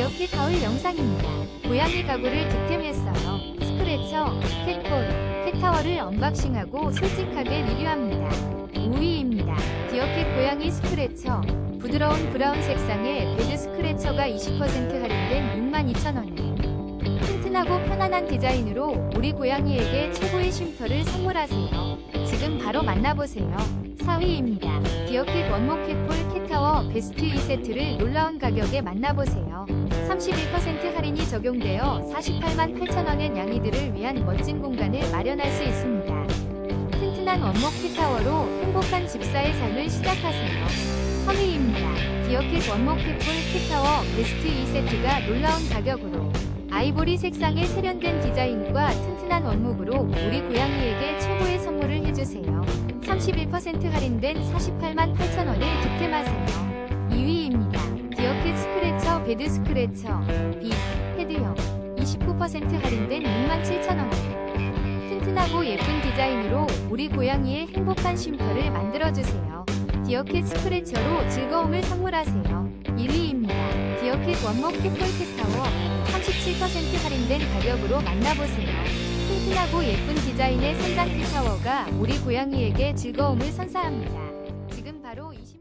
디어킷 하울 영상입니다. 고양이 가구를 득템했어요. 스크래처, 캣콜, 캣타워를 언박싱하고 솔직하게 리뷰합니다. 5위입니다. 디어킷 고양이 스크래처. 부드러운 브라운 색상의 베드 스크래처가 20% 할인된 62,000원에 튼튼하고 편안한 디자인으로 우리 고양이에게 최고의 쉼터를 선물하세요. 지금 바로 만나보세요. 4위입니다. 디어킷 원목 캣폴 캣타워 베스트 2세트를 놀라운 가격에 만나보세요. 31% 할인이 적용되어 48만 8천원의 양이들을 위한 멋진 공간을 마련할 수 있습니다. 튼튼한 원목 캣타워로 행복한 집사의 삶을 시작하세요. 3위입니다. 디어킷 원목 캣폴 캣타워 베스트 2세트가 놀라운 가격으로 아이보리 색상의 세련된 디자인과 튼튼한 원목으로 우리 고양이에게 최고의 선물을 해주세요. 31% 할인된 48만 8천원에 득템하세요. 2위입니다. 디어킷 스크래처 빅 헤드형 29% 할인된 67,000원에 튼튼하고 예쁜 디자인으로 우리 고양이의 행복한 쉼터를 만들어주세요. 디어킷 스크래처로 즐거움을 선물하세요. 1위입니다. 디어킷 원목 캣폴 캣타워 37% 할인된 가격으로 만나보세요. 튼튼하고 예쁜 디자인의 3단 캣타워가 우리 고양이에게 즐거움을 선사합니다. 지금 바로 20